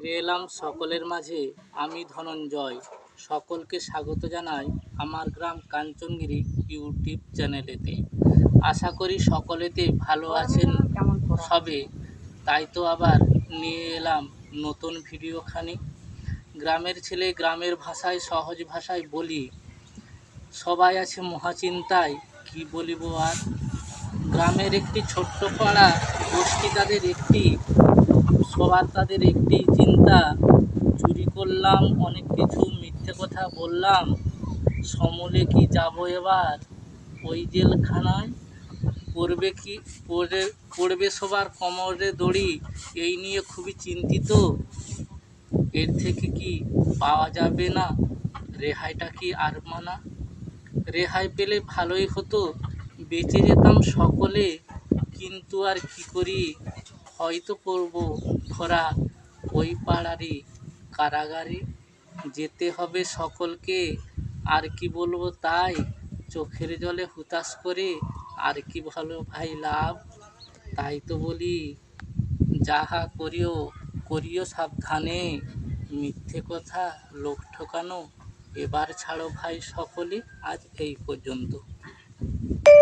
ফিরে এলাম সকলের মাঝে। আমি ধনঞ্জয়। সকলকে স্বাগত জানাই আমার গ্রাম কাঞ্চনগিরি ইউটিউব চ্যানেলেতে। আশা করি সকলেতে ভালো আছেন সবে। তাই তো আবার নিয়ে এলাম নতুন ভিডিওখানি। গ্রামের ছেলে গ্রামের ভাষায়, সহজ ভাষায় বলি, সবাই আছে মহাচিন্তায়, কি বলিব আর? গ্রামের একটি ছোট্ট পাড়া, গোষ্ঠী তাদের একটি, সবার তাদের একটি চিন্তা। চুরি করলাম, অনেক কিছু মিথ্যে কথা বললাম। সমলে কি যাব এবার? ওই জেলখানায়? পড়বে কি, পড়ে, পড়বে সবার কোমরে দড়ি? এই নিয়ে খুবই চিন্তিত। এর থেকে কি পাওয়া যাবে না? রেহাইটা কি আর মানা? রেহাই পেলে ভালোই হতো। বেঁচে যেতাম সকলে, কিন্তু আর কি করি? হয়তো পড়ব ধরা ওই পাড়ারই কারাগারে। যেতে হবে সকলকে, আর কি বলব তাই? চোখের জলে হুতাশ করে আর কি ভালো ভাই লাভ? তাই তো বলি, যাহা করিও করিও সাবধানে। মিথ্যে কথা লোক ঠকানো, এবার ছাড়ো ভাই সকলে, আজ এই পর্যন্ত।